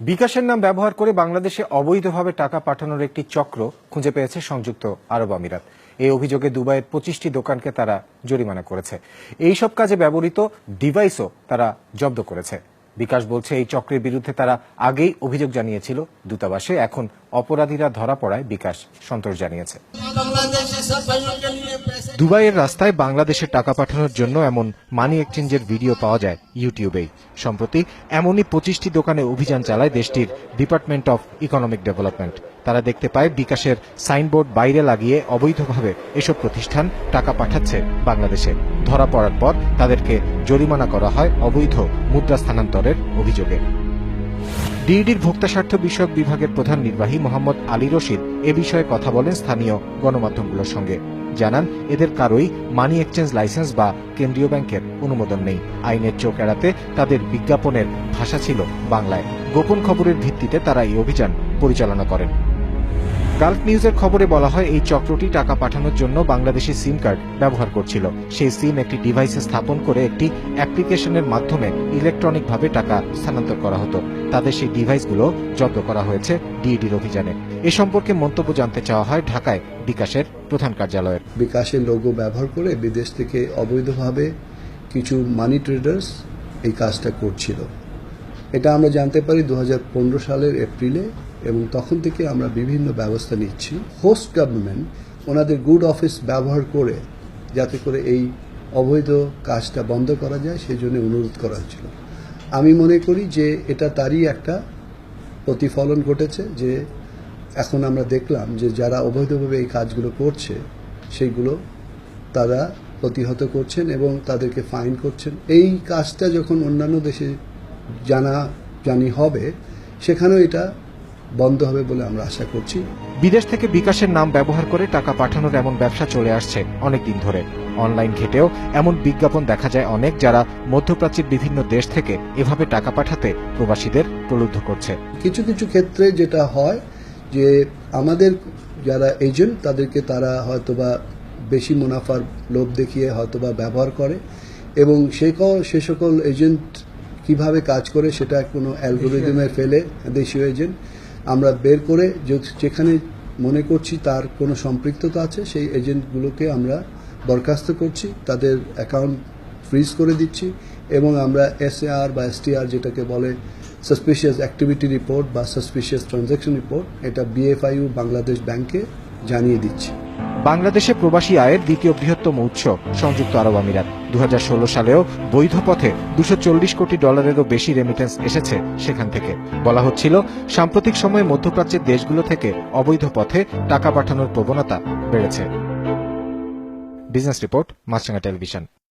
বিকাশের নাম ব্যবহার করে বাংলাদেশে অবৈধভাবে টাকা পাঠানোর একটি চক্র খুঁজে পেয়েছে সংযুক্ত আরব আমিরাত। এই অভিযোগে দুবাইয়ের পঁচিশটি দোকানকে তারা জরিমানা করেছে। এই সব কাজে ব্যবহৃত ডিভাইসও তারা জব্দ করেছে। বিকাশ বলছে, এই চক্রের বিরুদ্ধে তারা আগেই অভিযোগ জানিয়েছিল দূতাবাসে। এখন অপরাধীরা ধরা পড়ায় বিকাশ সন্তোষ জানিয়েছে। দুবাইয়ের রাস্তায় বাংলাদেশে টাকা পাঠানোর জন্য এমন মানি এক্সচেঞ্জের ভিডিও পাওয়া যায় ইউটিউবেই। সম্প্রতি এমনই পঁচিশটি দোকানে অভিযান চালায় দেশটির ডিপার্টমেন্ট অফ ইকোনমিক ডেভেলপমেন্ট। তারা দেখতে পায় বিকাশের সাইনবোর্ড বাইরে লাগিয়ে অবৈধভাবে এসব প্রতিষ্ঠান টাকা পাঠাচ্ছে বাংলাদেশে। ধরা পড়ার পর তাদেরকে জরিমানা করা হয় অবৈধ মুদ্রা স্থানান্তরের অভিযোগে। ডিইডির ভোক্তা স্বার্থ বিষয়ক বিভাগের প্রধান নির্বাহী মোহাম্মদ আলী রশিদ এ বিষয়ে কথা বলেন স্থানীয় গণমাধ্যমগুলোর সঙ্গে। জানান, এদের কারোই মানি এক্সচেঞ্জ লাইসেন্স বা কেন্দ্রীয় ব্যাংকের অনুমোদন নেই। আইনের চোখ এড়াতে তাদের বিজ্ঞাপনের ভাষা ছিল বাংলায়। গোপন খবরের ভিত্তিতে তারা এই অভিযান পরিচালনা করেন। গালফ নিউজের খবরে বলা হয়, এই চক্রটি টাকা পাঠানোর জন্য বাংলাদেশি সিম কার্ড ব্যবহার করছিল। সেই সিম একটি ডিভাইসে স্থাপন করে একটি অ্যাপ্লিকেশনের মাধ্যমে ইলেকট্রনিকভাবে টাকা স্থানান্তর করা হতো। তাদের সেই ডিভাইসগুলো জব্দ করা হয়েছে ডিইডির অভিযানে। এ সম্পর্কে মন্তব্য জানতে চাওয়া হয় ঢাকায় বিকাশের প্রধান কার্যালয়ের। বিকাশের লোগো ব্যবহার করে বিদেশ থেকে অবৈধভাবে কিছু মানি ট্রেডার্স এই কাজটা করছিল। এটা আমরা জানতে পারি দু হাজার পনেরো সালের এপ্রিলে এবং তখন থেকে আমরা বিভিন্ন ব্যবস্থা নিচ্ছি। হোস্ট গভর্নমেন্ট ওনাদের গুড অফিস ব্যবহার করে যাতে করে এই অবৈধ কাজটা বন্ধ করা যায় সেই জন্য অনুরোধ করা হয়েছিল। আমি মনে করি যে এটা তারই একটা প্রতিফলন ঘটেছে যে এখন আমরা দেখলাম যে যারা অবৈধভাবে এই কাজগুলো করছে, সেইগুলো তারা প্রতিহত করছেন এবং তাদেরকে ফাইন করছেন। এই কাজটা যখন অন্যান্য দেশে জানা জানি হবে সেখানেও এটা বন্ধ হবে বলে আমরা আশা করছি। বিদেশ থেকে বিকাশের নাম ব্যবহার করে টাকা পাঠানোর এমন ব্যবসা চলে আসছে অনেক দিন ধরে। অনলাইন ঘেটেও এমন বিজ্ঞাপন দেখা যায় অনেক যারা মধ্যপ্রাচ্যের বিভিন্ন দেশ থেকে এভাবে টাকা পাঠাতে প্রবাসীদের প্রলুব্ধ করছে। কিছু কিছু ক্ষেত্রে যেটা হয় যে আমাদের যারা এজেন্ট তাদেরকে তারা হয়তোবা বেশি মুনাফার লোভ দেখিয়ে হয়তোবা ব্যবহার করে এবং সে ক- সে সকল এজেন্ট কীভাবে কাজ করে সেটা কোনো অ্যালগোরিদমে ফেলে দেশীয় এজেন্ট। আমরা বের করে যেখানে মনে করছি তার কোনো সম্পৃক্ততা আছে সেই এজেন্টগুলোকে আমরা বরখাস্ত করছি তাদের অ্যাকাউন্ট ফ্রিজ করে দিচ্ছি এবং আমরা এসএআর বা এসটিআর যেটাকে বলে সাসপিশিয়াস অ্যাক্টিভিটি রিপোর্ট বা সাসপিশিয়াস ট্রানজ্যাকশন রিপোর্ট এটা বিএফআইউ বাংলাদেশ ব্যাংকে জানিয়ে দিচ্ছি। বাংলাদেশে প্রবাসী আয়ের দ্বিতীয় বৃহত্তম উৎস, সংযুক্ত আরব আমিরাত। দু হাজার ষোলো সালেও বৈধ পথে দুশো কোটি ডলারেরও বেশি রেমিটেন্স এসেছে সেখান থেকে। বলা হচ্ছিল, সাম্প্রতিক সময়ে মধ্যপ্রাচ্যের দেশগুলো থেকে অবৈধ পথে টাকা পাঠানোর প্রবণতা বেড়েছে। Business report, Maasranga television.